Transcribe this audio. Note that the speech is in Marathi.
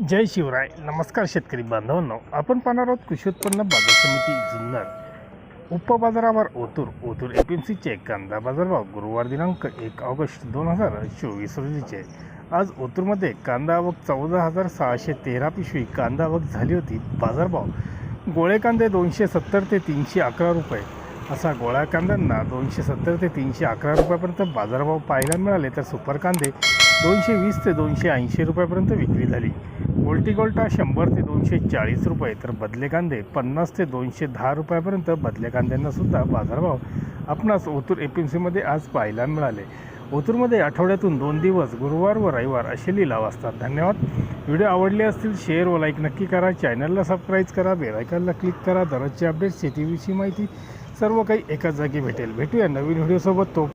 जय शिवराय. नमस्कार शेतकरी बांधवांनो. आपण पाहणार आहोत कृषी उत्पन्न बाजार समिती Junnar. उपबाजारावर Otur Otur A P M सीचे कांदा बाजारभाव गुरुवार दिनांक एक ऑगस्ट दोन हजार चोवीस रोजीचे. आज ओतूरमध्ये कांदा आवक चौदा हजार सहाशे तेरा पिशवी कांदा आवक झाली होती. बाजारभाव गोळे कांदे दोनशे सत्तर ते तीनशे अकरा रुपये. असा गोळ्या कांद्यांना दोनशे सत्तर ते तीनशे अकरा रुपयापर्यंत बाजारभाव पाहायला मिळाले. तर सुपर कांदे दोनशे वीस ते दोनशे ऐंशी रुपयापर्यंत विक्री झाली. गोल्टी गोल्टा शंभर ते दोनशे चाळीस रुपये तर बदले कांदे पन्नास ते दोनशे दहा रुपयापर्यंत बदल्या कांद्यांनासुद्धा बाजारभाव आपणास ओतूर ए पी एम सीमध्ये आज पाहायला मिळाले. ओतूरमध्ये आठवड्यातून दोन दिवस गुरुवार व रविवार असे लिलाव असतात धन्यवाद. व्हिडिओ आवडले असतील शेअर व लाईक नक्की करा. चॅनलला सबस्क्राईब करा. बेलायकनला क्लिक करा. दररोजचे अपडेट शेतीविषयी माहिती सर्व काही एकाच जागी भेटेल. भेटूया नवीन व्हिडिओसोबत. तो